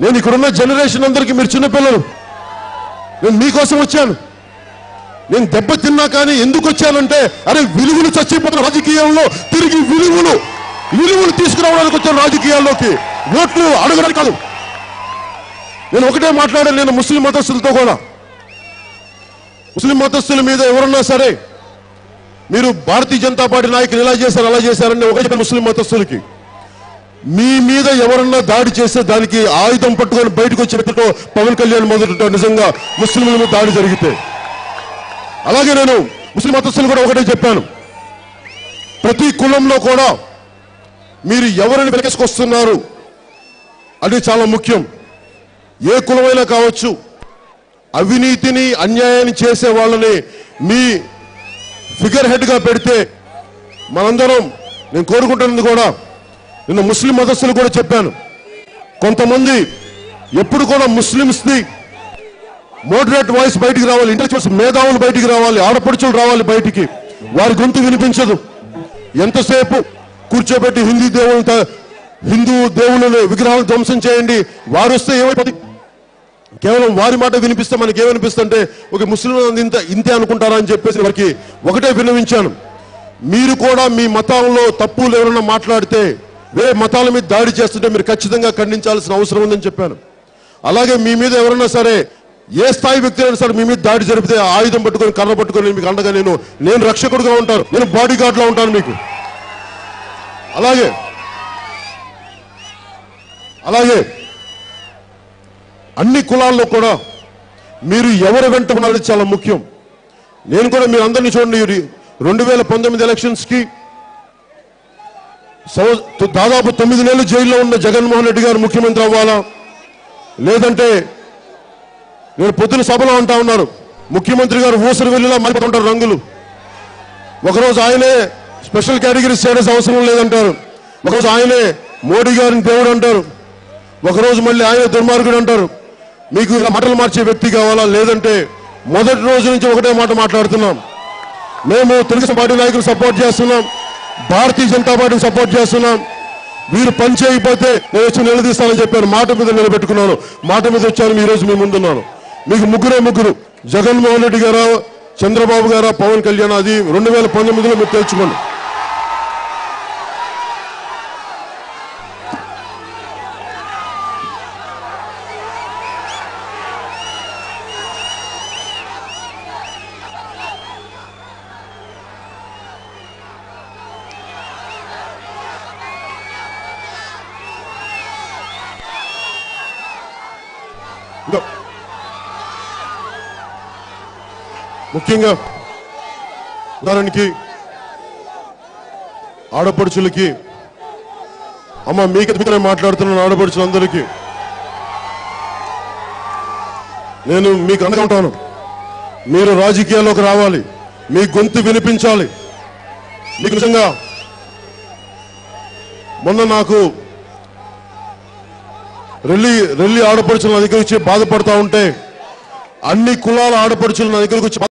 నేను ఇక్కడున్న జనరేషన్ అందరికీ మీరు చిన్నపిల్లలు. నేను మీకోసం వచ్చాను. నేను దెబ్బ తిన్నా కానీ ఎందుకు వచ్చానంటే అరే విలువలు చచ్చిపోతున్న రాజకీయాల్లో తిరిగి విలువలు విలువలు తీసుకురావడానికి వచ్చాను రాజకీయాల్లోకి. ఓట్లు అడగడానికి కాదు. నేను ఒకటే మాట్లాడాను నేను ముస్లిం మతస్థులతో కూడా. ముస్లిం మతస్థుల మీద ఎవరన్నా సరే మీరు భారతీయ జనతా పార్టీ నాయకులు ఇలా చేశారు అలా చేశారని ఒకటే ముస్లిం మతస్థులకి. మీ మీద ఎవరన్నా దాడి చేస్తే దానికి ఆయుధం పట్టుకొని బయటకు వచ్చే వ్యక్తితో పవన్ కళ్యాణ్ మొదట నిజంగా ముస్లింల మీద దాడి జరిగితే. అలాగే నేను ముస్లిం మతస్థులు కూడా ఒకటే చెప్పాను. ప్రతి కులంలో కూడా మీరు ఎవరిని వెనకేసుకొస్తున్నారు అది చాలా ముఖ్యం. ఏ కులమైనా కావచ్చు అవినీతిని అన్యాయాన్ని చేసే వాళ్ళని మీ ఫిగర్ హెడ్గా పెడితే మనందరం నేను కోరుకుంటున్నది కూడా నిన్న ముస్లిం మదస్సులు కూడా చెప్పాను. కొంతమంది ఎప్పుడు కూడా ముస్లిమ్స్ని మోడరేట్ వాయిస్ బయటికి రావాలి ఇంటలెక్చువల్స్ మేధావులు బయటికి రావాలి ఆడపడుచులు రావాలి బయటికి. వారి గొంతు వినిపించదు. ఎంతసేపు కూర్చోబెట్టి హిందీ దేవుని త- హిందూ దేవుళ్ళని విగ్రహాలు ధ్వంసం చేయండి వారు వస్తే ఏమైపోతుంది కేవలం వారి మాట వినిపిస్తే మనకి ఏమనిపిస్తుంటే ఒక ముస్లిం ఇంత ఇంతే అనుకుంటారా? అని చెప్పేసి వారికి ఒకటే విన్నవించాను. మీరు కూడా మీ మతంలో తప్పులు ఎవరైనా మాట్లాడితే వేరే మతాల మీద దాడి చేస్తుంటే మీరు ఖచ్చితంగా ఖండించాల్సిన అవసరం ఉందని చెప్పాను. అలాగే మీ మీద ఎవరైనా సరే ఏ స్థాయి వ్యక్తి అయినా సరే మీ మీద దాడి జరిపితే ఆయుధం పట్టుకొని కర్ర పట్టుకొని మీకు అండగా నేను నేను రక్షకుడుగా ఉంటాను. నేను బాడీగార్డ్లో ఉంటాను మీకు. అలాగే అలాగే అన్ని కులాల్లో కూడా మీరు ఎవరు వెంట ఉన్నది చాలా ముఖ్యం. నేను కూడా మీరు అందరినీ చూడండి రెండు వేల పంతొమ్మిది ఎలక్షన్స్కి దాదాపు తొమ్మిది నెలలు జైల్లో ఉన్న జగన్మోహన్ రెడ్డి గారు ముఖ్యమంత్రి అవ్వాలా? లేదంటే నేను పొద్దున సభలో అంటా ఉన్నారు ముఖ్యమంత్రి గారు ఊసరు వెళ్ళిలా మారిపోతుంటారు రంగులు. ఒకరోజు ఆయనే స్పెషల్ కేటగిరీ స్టేటస్ అవసరం లేదంటారు. ఒకరోజు ఆయనే మోడీ గారిని దేవుడు అంటారు. ఒకరోజు మళ్ళీ ఆయన దుర్మార్గుడు అంటారు. మీకు ఇలా మాటలు మార్చే వ్యక్తి కావాలా? లేదంటే మొదటి రోజు నుంచి ఒకటే మాట మాట్లాడుతున్నాం. మేము తెలుగుదేశం పార్టీ నాయకులు సపోర్ట్ చేస్తున్నాం. భారతీయ జనతా పార్టీని సపోర్ట్ చేస్తున్నాం. మీరు పని చేయకపోతే నేను వచ్చి నిలదీస్తానని చెప్పాను. మాట మీద నిలబెట్టుకున్నాను. మాట మీద వచ్చాను. ఈరోజు మీ ముందున్నాను. మీకు ముగ్గురే ముగ్గురు. జగన్మోహన్ రెడ్డి గారా చంద్రబాబు గారా పవన్ కళ్యాణ్ అది. రెండు వేల పంతొమ్మిదిలో మీరు తెలుసుకోండి. ఇదో ముఖ్యంగా ఉదాహరణకి ఆడపడుచులకి అమ్మ మీకు ఎదుగుతూనే మాట్లాడుతున్నాను ఆడపడుచులందరికీ నేను మీకు అనుకుంటాను మీరు రాజకీయాల్లోకి రావాలి. మీ గొంతు వినిపించాలి. మీకు నిజంగా మొన్న నాకు రెల్లి రెల్లి ఆడపడుచులను నా దగ్గర వచ్చి బాధపడతా ఉంటే అన్ని కులాల ఆడపడుచులను నా దగ్గరకు వచ్చి